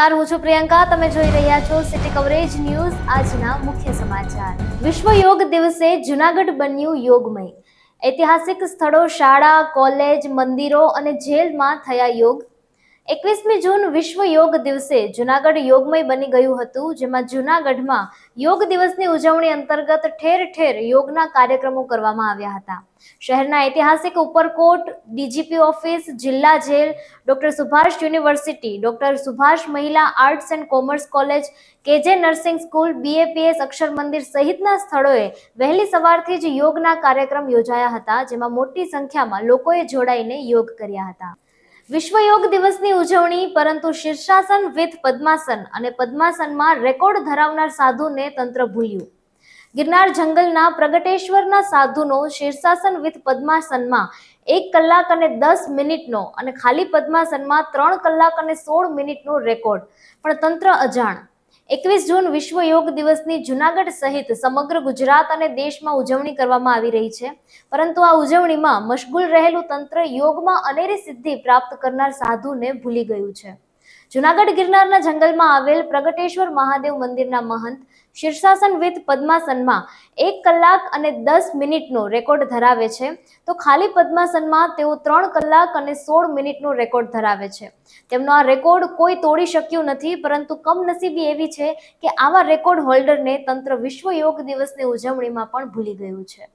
નમસ્કાર, હું છું પ્રિયંકા. તમે જોઈ રહ્યા છો સિટી કવરેજ ન્યૂઝ આજના મુખ્ય સમાચાર. વિશ્વ યોગ દિવસે જુનાગઢ બન્યું યોગમય. ઐતિહાસિક સ્થળો, શાળા, કોલેજ, મંદિરો અને જેલમાં થયા યોગ એકવીસમી જૂન વિશ્વ યોગ દિવસે જુનાગઢ યોગમય બની ગયું હતું, જેમાં જુનાગઢમાં યોગ દિવસની ઉજવણી અંતર્ગત ઠેર ઠેર યોગના કાર્યક્રમો કરવામાં આવ્યા હતા. શહેરના ઐતિહાસિક ઉપરકોટ, ડીજીપી ઓફિસ, જિલ્લા jail, doctor Subhash university, doctor Subhash મહિલા arts and commerce college, KJ nursing school, BAPS Akshar Mandir સહિતના સ્થળોએ વહેલી સવારથી જ યોગના કાર્યક્રમ યોજાયા હતા, જેમાં મોટી સંખ્યામાં લોકોએ જોડાઈને યોગ કર્યા હતા. વિશ્વ યોગ દિવસની ઉજવણી, પરંતુ શીર્ષાસન વિથ પદ્માસન અને પદ્માસનમાં રેકોર્ડ ધરાવનાર સાધુને તંત્ર ભૂલ્યું. ગિરનાર જંગલના પ્રગટેશ્વરના સાધુનો શીર્ષાસન વિથ પદ્માસનમાં એક કલાક અને દસ મિનિટનો અને ખાલી પદ્માસનમાં ત્રણ કલાક અને સોળ મિનિટનો રેકોર્ડ. પણ તંત્ર અજાણ. એકવીસ જૂન વિશ્વ યોગ દિવસની જુનાગઢ સહિત સમગ્ર ગુજરાત અને દેશમાં ઉજવણી કરવામાં આવી રહી છે. પરંતુ આ ઉજવણીમાં મશગુલ રહેલું તંત્ર યોગમાં અનેરી સિદ્ધિ પ્રાપ્ત કરનાર સાધુને ભૂલી ગયું છે. જુનાગઢ ગિરનારના જંગલમાં આવેલ પ્રગટેશ્વર મહાદેવ મંદિરના મહંત શીર્ષાસન વિથ પદ્માસનમાં એક કલાક અને દસ મિનિટનો રેકોર્ડ ધરાવે છે. તો ખાલી પદ્માસનમાં તેઓ ત્રણ કલાક અને સોળ મિનિટનો રેકોર્ડ ધરાવે છે. તેમનો આ રેકોર્ડ કોઈ તોડી શક્યું નથી, પરંતુ કમનસીબી એવી છે કે આવા રેકોર્ડ હોલ્ડરને તંત્ર વિશ્વ યોગ દિવસની ઉજવણીમાં પણ ભૂલી ગયું છે.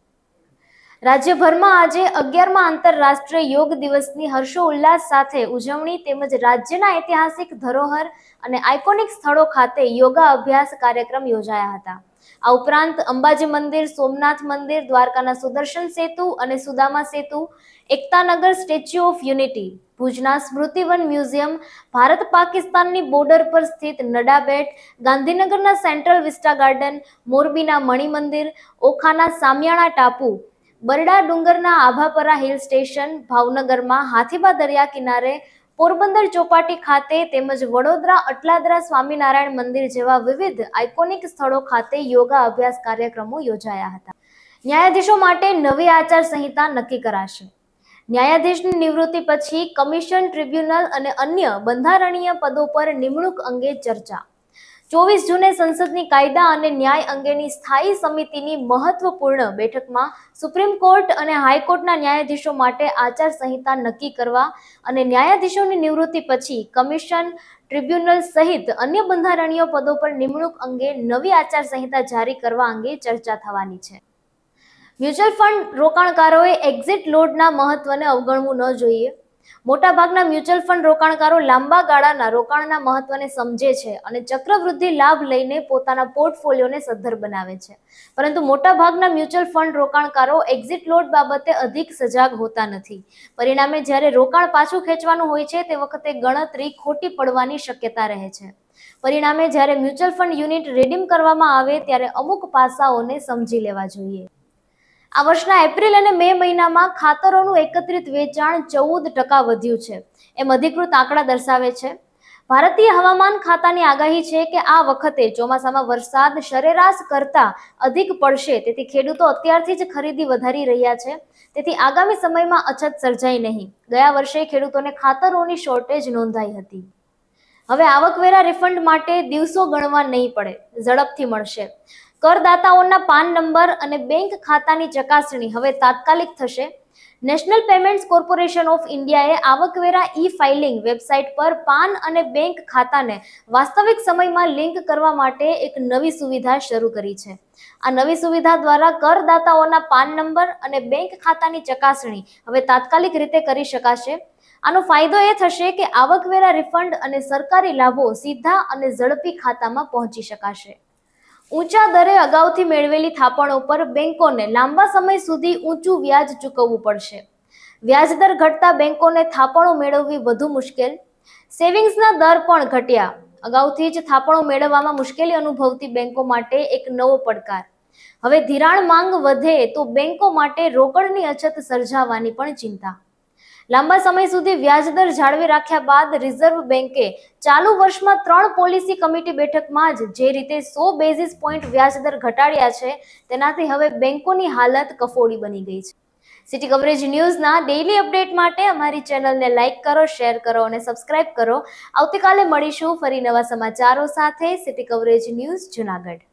રાજ્યભરમાં આજે અગિયારમાં આંતરરાષ્ટ્રીય યોગ દિવસની હર્ષોલ્લાસ સાથે ઉજવણી તેમજ રાજ્યના ઐતિહાસિક ધરોહર અને આઇકોનિક સ્થળો ખાતે યોગા અભ્યાસ કાર્યક્રમ યોજાયા હતા. આ ઉપરાંત અંબાજી મંદિર, સોમનાથ મંદિર, દ્વારકાના સુદર્શન સેતુ અને Sudama Setu, Ektanagar statue of unity, ભુજના સ્મૃતિવન મ્યુઝિયમ, ભારત પાકિસ્તાનની બોર્ડર પર સ્થિત નડાબેટ ગાંધીનગરના સેન્ટ્રલ વિસ્ટા ગાર્ડન, મોરબીના મણિ મંદિર ઓખાના સામિયાણા ટાપુ બરડા ડુંગરના આભાપરા હિલ સ્ટેશન ભાવનગરમાં હાથીબા દરિયા કિનારે પોરબંદર ચોપાટી ખાતે તેમજ વડોદરા અટલાદરા સ્વામિનારાયણ મંદિર જેવા વિવિધ આઇકોનિક સ્થળો ખાતે યોગા અભ્યાસ કાર્યક્રમો યોજાયા હતા. ન્યાયાધીશો માટે નવી આચાર સંહિતા નક્કી કરાશે. ન્યાયાધીશની નિવૃત્તિ પછી કમિશન, ટ્રિબ્યુનલ અને અન્ય બંધારણીય પદો પર નિમણૂક અંગે ચર્ચા. ચોવીસ જૂને સંસદની કાયદા અને ન્યાય અંગેની સ્થાયી સમિતિની મહત્વપૂર્ણ બેઠકમાં સુપ્રીમ કોર્ટ અને હાઈકોર્ટના ન્યાયાધીશો માટે આચાર સંહિતા નક્કી કરવા અને ન્યાયાધીશોની નિવૃત્તિ પછી કમિશન, ટ્રિબ્યુનલ સહિત અન્ય બંધારણીય પદો પર નિમણૂક અંગે નવી આચારસંહિતા જારી કરવા અંગે ચર્ચા થવાની છે. મ્યુચ્યુઅલ ફંડ રોકાણકારોએ એક્ઝિટ લોડના મહત્વને અવગણવું ન જોઈએ. મોટાભાગના મ્યુચ્યુઅલ ફંડ રોકાણકારો લાંબા ગાળાના રોકાણના મહત્વને સમજે છે અને ચક્રવૃદ્ધિ લાભ લઈને પોતાના પોર્ટફોલિયોને સદ્ધર બનાવે છે. પરંતુ મોટાભાગના મ્યુચ્યુઅલ ફંડ રોકાણકારો એક્ઝિટ લોડ બાબતે અધિક સજાગ હોતા નથી. પરિણામે જ્યારે રોકાણ પાછું ખેંચવાનું હોય છે, તે વખતે ગણતરી ખોટી પડવાની શક્યતા રહે છે. પરિણામે જ્યારે મ્યુચ્યુઅલ ફંડ યુનિટ રીડીમ કરવામાં આવે, ત્યારે અમુક પાસાઓને સમજી લેવા જોઈએ. આ વર્ષના એપ્રિલ અને મે મહિનામાં ખાતરોનું એકત્રિત વેચાણ ચૌદ ટકા વધ્યું છે. એમ અધિકૃત આંકડા દર્શાવે છે. ભારતીય હવામાન ખાતાની આગાહી છે કે આ વખતે ચોમાસામાં વરસાદ સરેરાશ કરતા અધિક પડશે. તેથી ખેડૂતો અત્યારથી જ ખરીદી વધારી રહ્યા છે. તેથી આગામી સમયમાં અછત સર્જાય નહીં. ગયા વર્ષે ખેડૂતોને ખાતરોની શોર્ટેજ નોંધાઈ હતી. હવે આવકવેરા રિફંડ માટે દિવસો ગણવા નહીં પડે. ઝડપથી મળશે. કરદાતાઓના પાન નંબર અને બેંક ખાતાની ચકાસણી હવે તાત્કાલિક થશે. નેશનલ પેમેન્ટ્સ કોર્પોરેશન ઓફ ઇન્ડિયાએ આવકવેરા ઈ ફાઇલિંગ વેબસાઇટ પર પાન અને બેંક ખાતાને વાસ્તવિક સમયમાં લિંક કરવા માટે એક નવી સુવિધા શરૂ કરી છે. આ નવી સુવિધા દ્વારા કરદાતાઓના પાન નંબર અને બેંક ખાતાની ચકાસણી હવે તાત્કાલિક રીતે કરી શકાશે. આનો ફાયદો એ થશે કે આવકવેરા રિફંડ અને સરકારી લાભો સીધા અને ઝડપી ખાતામાં પહોંચી શકાશે. ઊંચા દરે અગાઉથી મેળવેલી થાપણો પર બેંકોને લાંબા સમય સુધી ઊંચું વ્યાજ ચૂકવવું પડશે. વ્યાજદર ઘટતા બેંકોને થાપણો મેળવવી વધુ મુશ્કેલ. સેવિંગ્સના દર પણ ઘટ્યા. અગાઉથી જ થાપણો મેળવવામાં મુશ્કેલી અનુભવતી બેંકો માટે એક નવો પડકાર. હવે ધિરાણ માંગ વધે તો બેંકો માટે રોકડની અછત સર્જાવાની પણ ચિંતા. લાંબા સમય સુધી વ્યાજદર જાળવી રાખ્યા બાદ રિઝર્વ બેંકે ચાલુ વર્ષમાં ત્રણ પોલિસી કમિટી બેઠકમાં જ જે રીતે સો બેઝિસ પોઈન્ટ વ્યાજદર ઘટાડ્યા છે, તેનાથી હવે બેન્કોની હાલત કફોડી બની ગઈ છે. સિટી કવરેજ ન્યૂઝના ડેઇલી અપડેટ માટે અમારી ચેનલને લાઇક કરો, શેર કરો અને સબસ્ક્રાઇબ કરો. આવતીકાલે મળીશું ફરી નવા સમાચારો સાથે. City coverage news Junagadh.